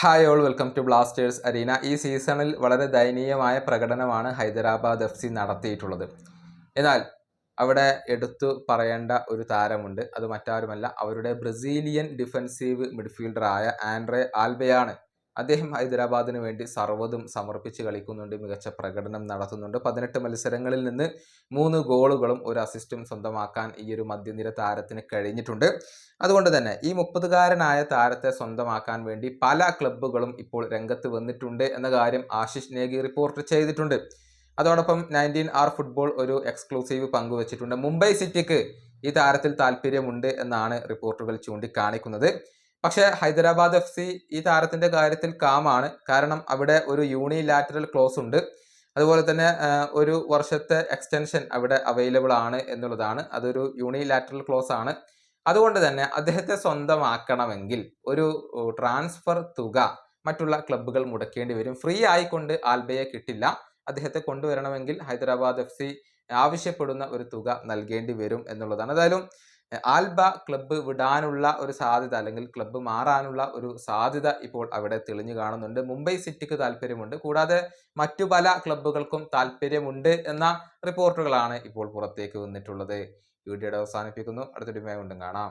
Hi all welcome to Blasters Arena ഈ സീസണിൽ വളരെ ദയനീയമായ പ്രകടനമാണ് ഹൈദരാബാദ് എഫ് സി നടത്തിയിട്ടുള്ളത്. എന്നാൽ അവിടെ എടുത്തു പറയേണ്ട ഒരു താരമുണ്ട്. അത് മറ്റാരുമല്ല അവരുടെ ബ്രസീലിയൻ ഡിഫൻസീവ് മിഡ്ഫീൽഡറായ ആൻഡ്രെ ആൽബയാണ്. അദ്ദേഹം ഹൈദരാബാദിന് വേണ്ടി സർവതും സമർപ്പിച്ച് കളിക്കുന്നുണ്ട് മികച്ച പ്രകടനം നടത്തുന്നുണ്ട്. പതിനെട്ട് മത്സരങ്ങളിൽ നിന്ന് മൂന്ന് ഗോളുകളും ഒരു അസിസ്റ്റും സ്വന്തമാക്കാൻ ഈ ഒരു മധ്യനിര താരത്തിന് കഴിഞ്ഞിട്ടുണ്ട്. അതുകൊണ്ട് തന്നെ ഈ മുപ്പതുകാരനായ താരത്തെ സ്വന്തമാക്കാൻ വേണ്ടി പല ക്ലബ്ബുകളും ഇപ്പോൾ രംഗത്ത് വന്നിട്ടുണ്ട് എന്ന കാര്യം ആശിഷ് നേഗി റിപ്പോർട്ട് ചെയ്തിട്ടുണ്ട്. അതോടൊപ്പം നയന്റീൻ ആർ ഫുട്ബോൾ ഒരു എക്സ്ക്ലൂസീവ് പങ്കുവച്ചിട്ടുണ്ട്. മുംബൈ സിറ്റിക്ക് ഈ താരത്തിൽ താല്പര്യമുണ്ട് എന്നാണ് റിപ്പോർട്ടുകൾ ചൂണ്ടിക്കാണിക്കുന്നത്. പക്ഷേ ഹൈദരാബാദ് എഫ് സി ഈ താരത്തിന്റെ കാര്യത്തിൽ കാമാണ് കാരണം അവിടെ ഒരു യൂണിലാറ്ററൽ ക്ലോസ് ഉണ്ട്. അതുപോലെ തന്നെ ഒരു വർഷത്തെ എക്സ്റ്റൻഷൻ അവിടെ അവൈലബിൾ ആണ് എന്നുള്ളതാണ്. അതൊരു യൂണിലാറ്ററൽ ക്ലോസ് ആണ്. അതുകൊണ്ട് തന്നെ അദ്ദേഹത്തെ സ്വന്തമാക്കണമെങ്കിൽ ഒരു ട്രാൻസ്ഫർ തുക മറ്റുള്ള ക്ലബ്ബുകൾ മുടക്കേണ്ടി വരും. ഫ്രീ ആയിക്കൊണ്ട് ആൽബയെ കിട്ടില്ല. അദ്ദേഹത്തെ കൊണ്ടുവരണമെങ്കിൽ ഹൈദരാബാദ് എഫ് സി ആവശ്യപ്പെടുന്ന ഒരു തുക നൽകേണ്ടി വരും എന്നുള്ളതാണ്. ഏതായാലും ആൽബ ക്ലബ്ബ് വിടാനുള്ള ഒരു സാധ്യത അല്ലെങ്കിൽ ക്ലബ്ബ് മാറാനുള്ള ഒരു സാധ്യത ഇപ്പോൾ അവിടെ തെളിഞ്ഞു കാണുന്നുണ്ട്. മുംബൈ സിറ്റിക്ക് താല്പര്യമുണ്ട്. കൂടാതെ മറ്റു പല ക്ലബ്ബുകൾക്കും താല്പര്യമുണ്ട് എന്ന റിപ്പോർട്ടുകളാണ് ഇപ്പോൾ പുറത്തേക്ക് വന്നിട്ടുള്ളത്. വീഡിയോയുടെ അവസാനിപ്പിക്കുന്നു. അടുത്തൊരു കൊണ്ടും കാണാം.